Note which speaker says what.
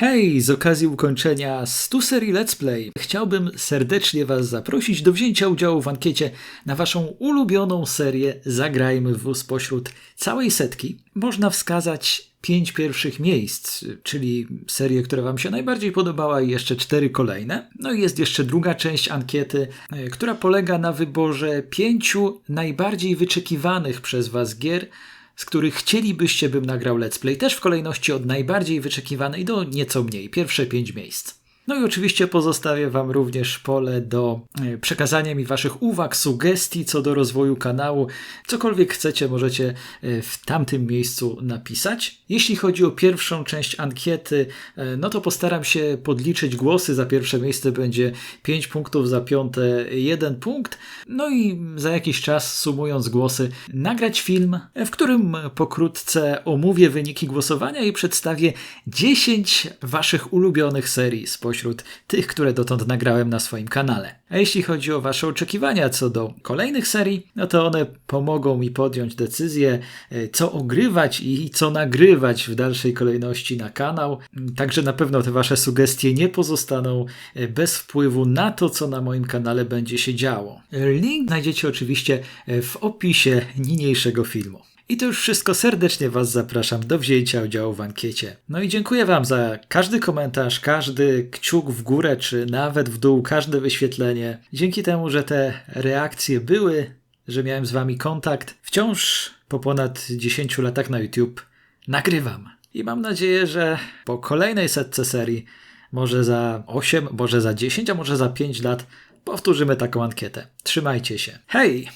Speaker 1: Hej, z okazji ukończenia 100 serii Let's Play chciałbym serdecznie Was zaprosić do wzięcia udziału w ankiecie na Waszą ulubioną serię Zagrajmy w WUS pośród całej setki. Można wskazać pięć pierwszych miejsc, czyli serię, która Wam się najbardziej podobała i jeszcze cztery kolejne. No i jest jeszcze druga część ankiety, e, która polega na wyborze pięciu najbardziej wyczekiwanych przez Was gier, z których chcielibyście, bym nagrał let's play, też w kolejności od najbardziej wyczekiwanej do nieco mniej, pierwsze pięć miejsc. No i oczywiście pozostawię Wam również pole do e, przekazania mi Waszych uwag, sugestii co do rozwoju kanału. Cokolwiek chcecie, możecie e, w tamtym miejscu napisać. Jeśli chodzi o pierwszą część ankiety, e, no to postaram się podliczyć głosy. Za pierwsze miejsce będzie 5 punktów, za piąte 1 punkt. No i za jakiś czas, sumując głosy, nagrać film, w którym pokrótce omówię wyniki głosowania i przedstawię 10 Waszych ulubionych serii spośród tych, które dotąd nagrałem na swoim kanale. A jeśli chodzi o Wasze oczekiwania co do kolejnych serii, no to one pomogą mi podjąć decyzję, e, co ogrywać i co nagrywać w dalszej kolejności na kanał. Także na pewno te Wasze sugestie nie pozostaną e, bez wpływu na to, co na moim kanale będzie się działo. Link znajdziecie oczywiście e, w opisie niniejszego filmu. I to już wszystko. Serdecznie Was zapraszam do wzięcia udziału w ankiecie. No i dziękuję Wam za każdy komentarz, każdy kciuk w górę, czy nawet w dół, każde wyświetlenie. Dzięki temu, że te reakcje były, że miałem z Wami kontakt, wciąż po ponad 10 latach na YouTube nagrywam. I mam nadzieję, że po kolejnej setce serii, może za 8, może za 10, a może za 5 lat, powtórzymy taką ankietę. Trzymajcie się. Hej!